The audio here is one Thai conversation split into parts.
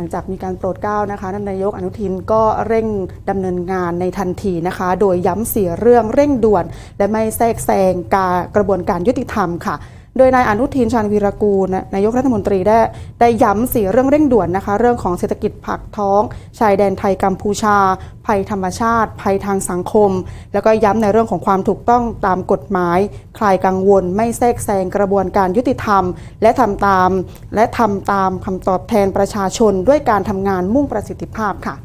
ลังจากมีการโปรดเกล้านะคะท่านนายกอนุทินก็เร่งดำเนินงานในทันทีนะคะ โดยย้ำเสียเรื่องเร่งด่วน และไม่แทรกแซงการกระบวนการยุติธรรมค่ะ โดยนายอนุทินชาญวีรกูลนะนายกรัฐมนตรีได้ได้ย้ำสี่เรื่องเร่งด่วนนะคะ เรื่องของเศรษฐกิจผักท้อง ชายแดนไทยกัมพูชา ภัยธรรมชาติ ภัยทางสังคม แล้วก็ย้ำในเรื่องของความถูกต้องตามกฎหมาย คลายกังวล ไม่แทรกแซงกระบวนการยุติธรรม และทำตาม และทำตามคำตอบแทนประชาชนด้วยการทำงานมุ่งประสิทธิภาพค่ะ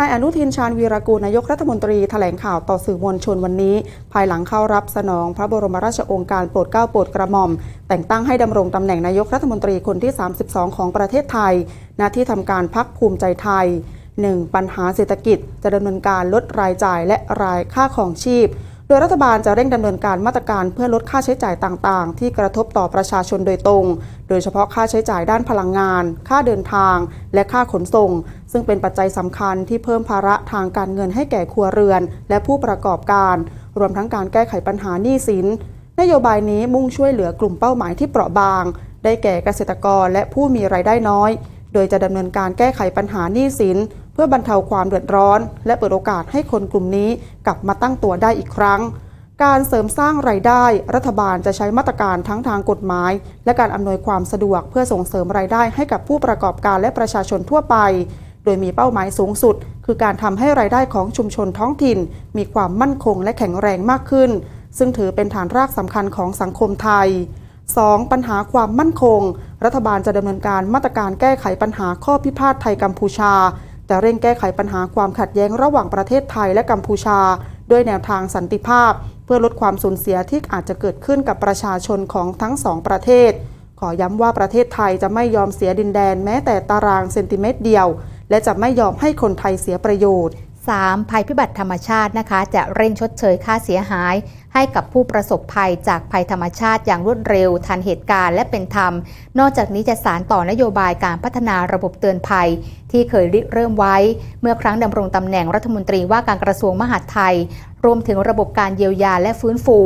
นายอนุทินชาญวีรกูลนายกรัฐมนตรีแถลงข่าวต่อสื่อมวลชนวันนี้ ภายหลังเข้ารับสนองพระบรมราชโองการโปรดเกล้าโปรดกระหม่อม แต่งตั้งให้ดำรงตำแหน่งนายกรัฐมนตรีคนที่ 32 ของประเทศไทย ณที่ทำการพักภูมิใจไทย 1. ปัญหาเศรษฐกิจจะดำเนินการลดรายจ่ายและรายค่าของชีพ โดยรัฐบาลจะเร่งดำเนินการมาตรการเพื่อลดค่าใช้จ่ายต่างๆ ที่กระทบต่อประชาชนโดยตรง โดยเฉพาะค่าใช้จ่ายด้านพลังงาน ค่าเดินทาง และค่าขนส่ง ซึ่งเป็นปัจจัยสำคัญที่เพิ่มภาระทางการเงินให้แก่ครัวเรือน และผู้ประกอบการ รวมทั้งการแก้ไขปัญหาหนี้สิน นโยบายนี้มุ่งช่วยเหลือกลุ่มเป้าหมายที่เปราะบาง ได้แก่เกษตรกรและผู้มีรายได้น้อย โดยจะดำเนินการแก้ไขปัญหาหนี้สิน พื่อบรรเทาความเดือดร้อน และเปิดโอกาสให้คนกลุ่มนี้กลับมาตั้งตัวได้อีกครั้ง การเสริมสร้างรายได้ รัฐบาลจะใช้มาตรการทั้งทางกฎหมาย และการอำนวยความสะดวกเพื่อส่งเสริมรายได้ให้กับผู้ประกอบการและประชาชนทั่วไป โดยมีเป้าหมายสูงสุด คือการทำให้รายได้ของชุมชนท้องถิ่น มีความมั่นคงและแข็งแรงมากขึ้น ซึ่งถือเป็นฐานรากสำคัญของสังคมไทย 2. ปัญหาความมั่นคง รัฐบาลจะดำเนินการมาตรการแก้ไขปัญหาข้อพิพาทไทยกัมพูชา จะเร่งแก้ไขปัญหาความขัดแย้งระหว่างประเทศไทยและกัมพูชา ด้วยแนวทางสันติภาพ เพื่อลดความสูญเสียที่อาจจะเกิดขึ้นกับประชาชนของทั้งสองประเทศ ขอย้ำว่าประเทศไทยจะไม่ยอมเสียดินแดนแม้แต่ตารางเซนติเมตรเดียว และจะไม่ยอมให้คนไทยเสียประโยชน์ 3. ภัยพิบัติธรรมชาตินะคะ จะเร่งชดเชยค่าเสียหาย ให้กับผู้ประสบภัยจากภัยธรรมชาติอย่างรวดเร็ว ทันเหตุการณ์และเป็นธรรม นอกจากนี้จะสารต่อนโยบายการพัฒนาระบบเตือนภัย ที่เคยริเริ่มไว้ เมื่อครั้งดำรงตำแหน่งรัฐมนตรีว่าการกระทรวงมหาดไทย รวมถึงระบบการเยียวยาและฟื้นฟู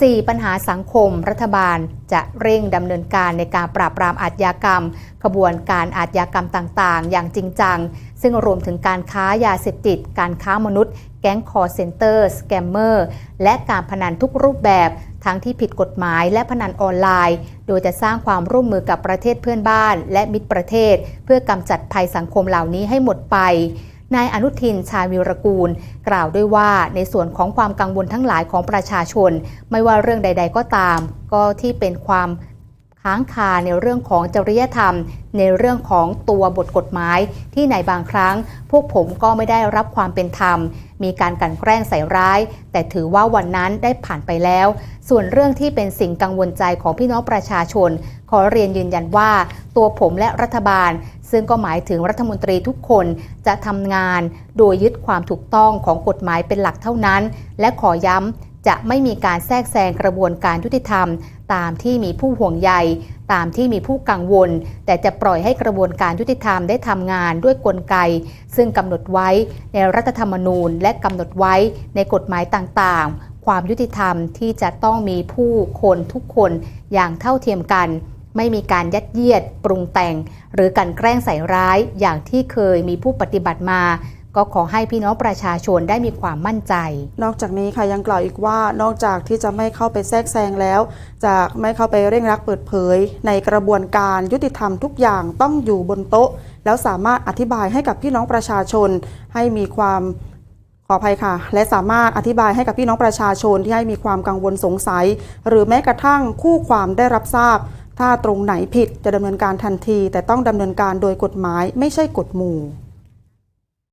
4. ปัญหาสังคม รัฐบาลจะเร่งดำเนินการในการปราบปรามอาชญากรรม ขบวนการอาชญากรรมต่างๆ อย่างจริงจัง ซึ่งรวมถึงการค้ายาเสพติด การค้ามนุษย์ แก๊งคอร์เซนเตอร์สแกมเมอร์ และการพนันทุกรูปแบบ ทั้งที่ผิดกฎหมายและพนันออนไลน์ โดยจะสร้างความร่วมมือกับประเทศเพื่อนบ้าน และมิตรประเทศ เพื่อกำจัดภัยสังคมเหล่านี้ให้หมดไป นายอนุทินชาญวิรกูล กล่าวด้วยว่าในส่วนของความกังวลทั้งหลายของประชาชน ไม่ว่าเรื่องใด ๆ ก็ตาม ก็ที่เป็นความค้างคาในเรื่องของจริยธรรม ในเรื่องของตัวบทกฎหมาย ที่ในบางครั้ง พวกผมก็ไม่ได้รับความเป็นธรรม มีการกันแกล้งใส่ร้าย แต่ถือว่าวันนั้นได้ผ่านไปแล้ว ส่วนเรื่องที่เป็นสิ่งกังวลใจของพี่น้องประชาชน ขอเรียนยืนยันว่า ตัวผมและรัฐบาล ซึ่งก็หมายถึงรัฐมนตรีทุกคนจะทำงานโดยยึดความถูกต้องของกฎหมายเป็นหลักเท่านั้น และขอย้ำจะไม่มีการแทรกแซงกระบวนการยุติธรรม ตามที่มีผู้ห่วงใย ตามที่มีผู้กังวล แต่จะปล่อยให้กระบวนการยุติธรรมได้ทำงานด้วยกลไก ซึ่งกำหนดไว้ในรัฐธรรมนูญ และกำหนดไว้ในกฎหมายต่างๆ ความยุติธรรมที่จะต้องมีผู้คนทุกคนอย่างเท่าเทียมกัน ไม่มีการยัดเยียด ปรุงแต่ง หรือการแกล้งใส่ร้ายอย่างที่เคยมีผู้ปฏิบัติมา ก็ขอให้พี่น้องประชาชนได้มีความมั่นใจ นอกจากนี้ค่ะยังกล่าวอีกว่านอกจากที่จะไม่เข้าไปแทรกแซงแล้ว จะไม่เข้าไปเร่งรักเปิดเผย ในกระบวนการยุติธรรมทุกอย่างต้องอยู่บนโต๊ะ แล้วสามารถอธิบายให้กับพี่น้องประชาชน ให้มีความขออภัยค่ะ และสามารถอธิบายให้กับพี่น้องประชาชนที่ให้มีความกังวลสงสัย หรือแม้กระทั่งคู่ความได้รับทราบ ถ้าตรงไหนผิดจะดำเนินการทันที แต่ต้องดำเนินการโดยกฎหมายไม่ใช่กฎหมู่